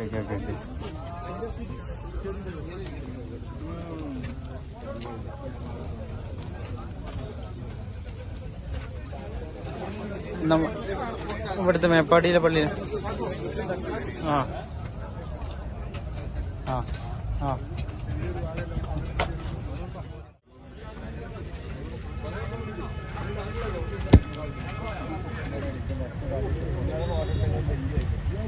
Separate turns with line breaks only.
Okay okay okay okay. ഇവിടുത്തെ മേപ്പാടിയിലെ പള്ളിയിൽ ആ. ആ ആ.